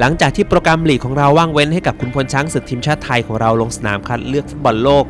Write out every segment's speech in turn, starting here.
หลังจากที่โปรแกรมลีกของเราว่างเว้นให้กับคุณพลช้างศึกทีมชาติไทยของเราลงสนามคัดเลือกฟุตบอลโลก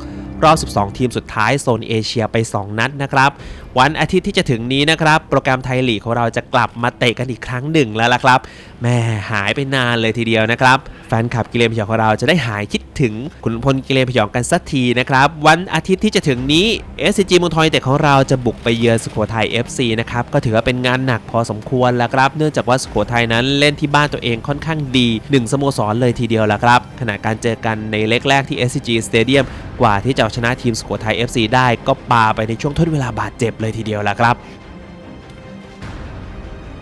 รอบ 12 ทีมสุดท้ายโซนเอเชียไป 2 นัดนะครับ วันอาทิตย์ที่จะถึงนี้นะครับ โปรแกรมไทยลีกของเราจะกลับมาเตะกันอีกครั้งหนึ่งแล้วล่ะครับแม่หายไปนานเลยทีเดียวนะครับแฟนคลับกิเลนพยองของเราจะได้หายคิดถึงคุณพลกิเลนพยองกันสักทีนะครับ วันอาทิตย์ที่จะถึงนี้ SCG เมุงทอยเตะของเราจะบุกไปเยือนสุโขทัย FC นะครับก็ถือว่าเป็นงานหนักพอสมควรแล้วครับ เนื่องจากว่าสุโขทัยนั้นเล่นที่บ้านตัวเองค่อนข้างดีหนึ่งสโมสรเลยทีเดียวและครับขณะการเจอกันในเล็กแรกที่ SCG Stadium กว่าที่จะเอาชนะทีมสุโขทัย FC ได้ก็ปาไปในช่วงทดเวลาบาดเจ็บเลยทีเดียวและครับ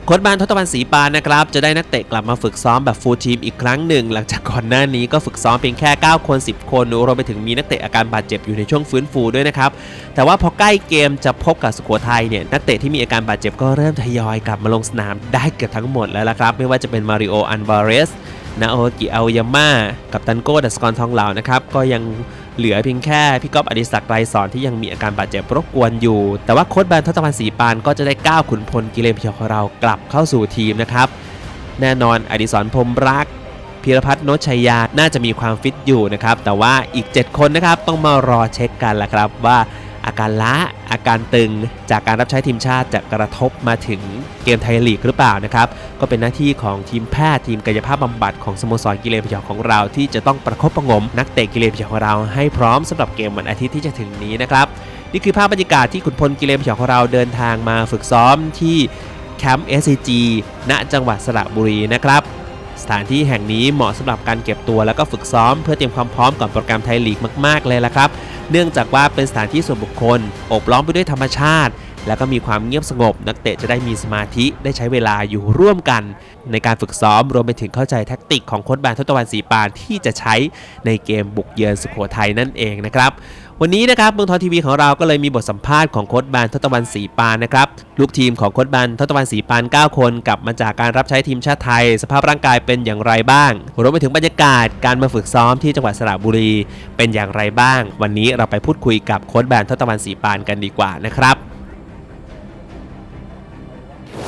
โค้ชบานทศตวรรณศรีปานนะครับจะได้นักเตะกลับมาฝึกซ้อมแบบฟูลทีมอีกครั้งหนึ่ง หลังจากก่อนหน้านี้ก็ฝึกซ้อมเพียงแค่ 9 คน 10 คนรวมไปถึงมีนักเตะอาการบาดเจ็บอยู่ในช่วงฟื้นฟูด้วยนะครับ แต่ว่าพอใกล้เกมจะพบกับสุโขทัยเนี่ยนักเตะที่มีอาการบาดเจ็บก็เริ่มทยอยกลับมาลงสนามได้เกือบทั้งหมดแล้วละครับ ไม่ว่าจะเป็นมาริโออันวาเรสนาโอกิอายาม่ากับตันโก้ดัสกรทองเหล่านะครับก็ยัง เหลือเพียงแค่พี่ก๊อฟอดิศักดิ์ไกรสอนที่ยังมีอาการบาดเจ็บรบกวนอยู่ แต่ว่าโค้ชแบนทศตวรรณศรีปานก็จะได้ก้าวขุนพลกิเลนพยองของเรากลับเข้าสู่ทีมนะครับ แน่นอนอดิศรพรมรักพีรพัฒน์โนชชัยยา น่าจะมีความฟิตอยู่นะครับ แต่ว่าอีก 7 คนนะครับ ต้องมารอเช็คกันละครับว่า อาการล้าอาการตึงจากการรับใช้ทีมชาติจะกระทบมาถึงเกมไทยลีกหรือเปล่านะครับ ก็เป็นหน้าที่ของทีมแพทย์ทีมกายภาพบำบัดของสโมสรกิเลนพยองของเรา ที่จะต้องประคบประงม นักเตะกิเลนพยองของเราให้พร้อมสำหรับเกมวันอาทิตย์ที่จะถึงนี้นะครับนี่คือภาพบรรยากาศที่ขุนพลกิเลนพยองของเราเดินทางมาฝึกซ้อมที่แคมป์ SCG ณจังหวัดสระบุรีนะครับสถานที่แห่งนี้เหมาะสำหรับการเก็บตัวแล้วก็ฝึกซ้อมเพื่อเตรียมความพร้อมก่อนโปรแกรมไทยลีกมาก ๆ เลยละครับ เนื่องจากว่าเป็นสถานที่ส่วนบุคคลอบล้อมไปด้วยธรรมชาติ แล้วก็มีความเงียบสงบ นักเตะจะได้มีสมาธิได้ใช้เวลาอยู่ร่วมกัน ในการฝึกซ้อมรวมไปถึงเข้าใจแท็กติกของโค้ชบานทศตวรรณศรีปานที่จะใช้ในเกมบุกเยือนสุโขทัยนั่นเองนะครับ วันนี้นะครับเมืองทองทีวีของเราก็เลยมีบทสัมภาษณ์ของโค้ชบานทศตวรรณศรีปานนะครับลูกทีมของโค้ชบานทศตวรรณศรีปาน 9 คนกลับมาจากการรับใช้ทีมชาติไทย สภาพร่างกายเป็นอย่างไรบ้างรวมไปถึงบรรยากาศการมาฝึกซ้อมที่จังหวัดสระบุรี เป็นอย่างไรบ้าง วันนี้เราไปพูดคุยกับโค้ชบานทศตวรรณศรีปานกันดีกว่านะครับ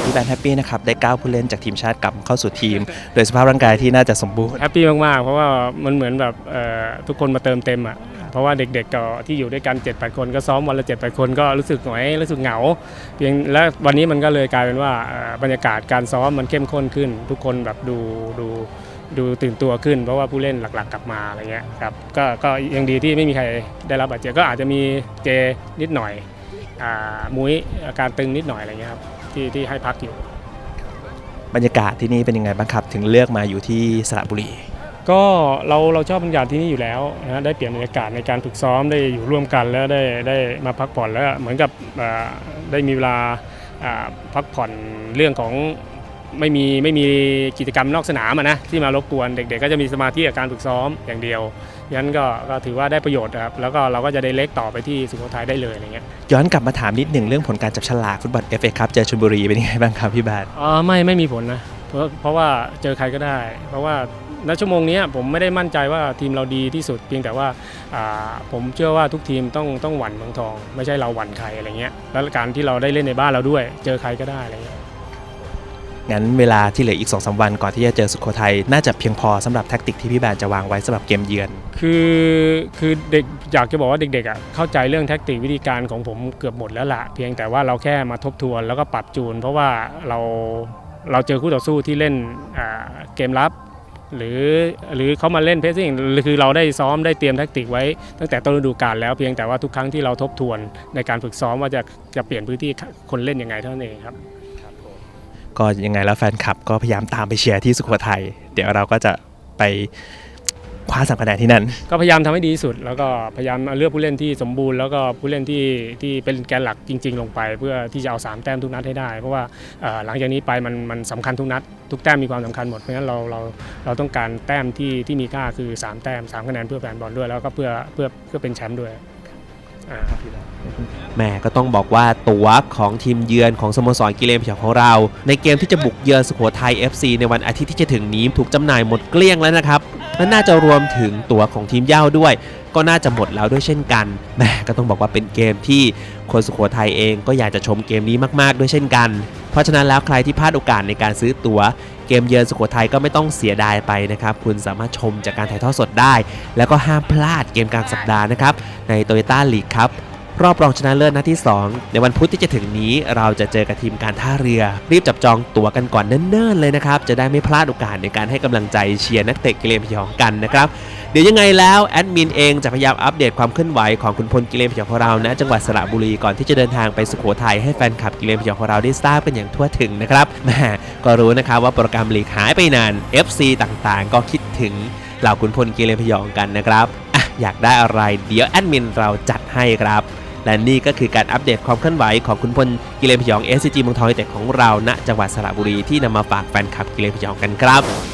พี่แบนแฮปปี้นะครับได้ก้าวผู้เล่นจากทีมชาติกลับเข้าสู่ทีม โดยสภาพร่างกายที่น่าจะสมบูรณ์แฮปปี้มากๆ เพราะว่ามันเหมือนแบบเอ่อทุกคนมาเติมเต็มอะ เพราะว่าเด็กๆก็ที่อยู่ด้วยกัน7 8คนก็ซ้อมวันละ7 8คนก็รู้สึกหน่อยรู้สึกเหงา เพียงและวันนี้มันก็เลยกลายเป็นว่าบรรยากาศการซ้อมมันเข้มข้นขึ้น ทุกคนแบบดูดูดูตื่นตัวขึ้น เพราะว่าผู้เล่นหลักๆ กลับมาอะไรเงี้ยครับก็ก็ยังดีที่ไม่มีใครได้รับบาดเจ็บก็อาจจะมีเจนิดหน่อยอ่ามุ้ยอาการตึงนิดหน่อยอะไรเงี้ยครับที่ที่ให้พักอยู่บรรยากาศที่นี่เป็นยังไงบ้างครับ ถึงเลือกมาอยู่ที่สระบุรี ก็เราเราชอบบรรยากาศที่นี่อยู่แล้วนะได้เปลี่ยนบรรยากาศในการฝึกซ้อมได้อยู่ร่วมกันแล้วได้ได้มาพักผ่อนแล้วเหมือนกับอ่าได้มีเวลาอ่าพักผ่อนเรื่องของไม่มีไม่มีกิจกรรมนอกสนามอะนะที่มารบกวนเด็กๆ ก็จะมีสมาธิกับการฝึกซ้อมอย่างเดียวงั้นก็ก็ถือว่าได้ประโยชน์นะครับแล้วก็เราก็จะได้เล็กต่อไปที่สุโขทัยได้เลยอะไรเงี้ยย้อนกลับมาถามนิดหนึ่งเรื่องผลการจับฉลากฟุตบอล FA ครับเจอชลบุรีเป็นยังไงบ้างครับพี่แบนอ๋อไม่ไม่มีผลนะเพราะเพราะว่าเจอใครก็ได้ เพราะว่า ณชั่วโมงเนี้ยผมไม่ได้มั่นใจว่าทีมเราดีที่สุด เพียงแต่ว่าอ่าผมเชื่อว่าทุกทีมต้องต้องหวั่นเมืองทอง ไม่ใช่เราหวั่นใครอะไรเงี้ยแล้วการที่เราได้เล่นในบ้านเราด้วย เจอใครก็ได้อะไรเงี้ยงั้นเวลาที่เหลืออีก2อสวันก่อนที่จะเจอสุโขทัยน่าจะเพียงพอสำหรับแท็กติกที่พี่แบนจะวางไว้สำหรับเกมเยือน คือคือเด็กอยากจะบอกว่าเด็กๆอะเข้าใจเรื่องแท็กติกวิธีการของผมเกือบหมดแล้วล่ะเพียงแต่ว่าเราแค่มาทบทวนแล้วก็ปรับจูน เพราะว่าเราเราเจอคู่ต่อสู้ที่เล่นอ่าเกมรับ หรือหรือเขามาเล่นเพสซิ่งคือเราได้ซ้อมได้เตรียมแทคติกไว้ตั้งแต่ต้นฤดูกาลแล้วเพียงแต่ว่าทุกครั้งที่เราทบทวนในการฝึกซ้อมว่าจะจะเปลี่ยนพื้นที่คนเล่นยังไงเท่านั้นเองครับก็ยังไงแล้วแฟนคลับก็พยายามตามไปเชียร์ที่สุโขทัยเดี๋ยวเราก็จะไป คว้าสามคะแนนที่นั่น ก็พยายามทำให้ดีที่สุด แล้วก็พยายามเลือกผู้เล่นที่สมบูรณ์แล้วก็ผู้เล่นที่ที่เป็นแกนหลักจริง ๆ ลงไป เพื่อที่จะเอาสามแต้มทุกนัดให้ได้ เพราะว่าเอ่อหลังจากนี้ไปมันมันสำคัญทุกนัด ทุกแต้มมีความสำคัญหมดเพราะฉะนั้นเราเราเราต้องการแต้มที่ที่มีค่าคือสามแต้มสามคะแนนเพื่อแฟนบอลด้วย แล้วก็เพื่อเพื่อเพื่อเป็นแชมป์ด้วยอ่าแหม่ก็ต้องบอกว่าตั๋วของทีมเยือนของสโมสรกิเลนพยองของเรา ในเกมที่จะบุกเยือนสุโขทัย FC ในวันอาทิตย์ที่จะถึงนี้ถูกจำหน่ายหมดเกลี้ยงแล้วนะครับ และน่าจะรวมถึงตั๋วของทีมเย่าด้วย ก็น่าจะหมดแล้วด้วยเช่นกันแหม่ก็ต้องบอกว่าเป็นเกมที่คนสุโขทัยเองก็อยากจะชมเกมนี้มาก ๆ ด้วยเช่นกัน เพราะฉะนั้นแล้วใครที่พลาดโอกาสในการซื้อตั๋วเกมเยือนสุโขทัยก็ไม่ต้องเสียดายไปนะครับ คุณสามารถชมจากการถ่ายทอดสดได้ แล้วก็ห้ามพลาดเกมกลางสัปดาห์นะครับในโตโยต้าลีกครับ รอบรองชนะเลิศนัดที่ 2 ในวันพุธที่จะถึงนี้เราจะเจอกับทีมการท่าเรือ รีบจับจองตั๋วกันก่อนเนิ่นๆเลยนะครับ จะได้ไม่พลาดโอกาสในการให้กำลังใจเชียร์นักเตะกิเลนพยองกันนะครับ เดี๋ยวยังไงแล้วแอดมินเองจะพยายามอัปเดตความเคลื่อนไหวของคุณพลกิเลนพยองของเราณจังหวัดสระบุรีก่อนที่จะเดินทางไปสุโขทัยให้แฟนคลับกิเลนพยองของเราได้ทราบกันอย่างทั่วถึงนะครับแหมก็รู้นะครับว่าโปรแกรมลีกหายไปนาน FC ต่างๆ ก็คิดถึงเหล่าคุณพลกิเลนพยองกันนะครับออยากได้อะไร เดี๋ยวแอดมินเราจัดให้ครับ และนี่ก็คือการอัปเดตความเคลื่อนไหวของคุณพลกิเลนพยอง SCG เมืองทองไนเต็ของเราณจังหวัดสระบุรีที่นำมาฝากแฟนคลับกิเลนพยองกันครับ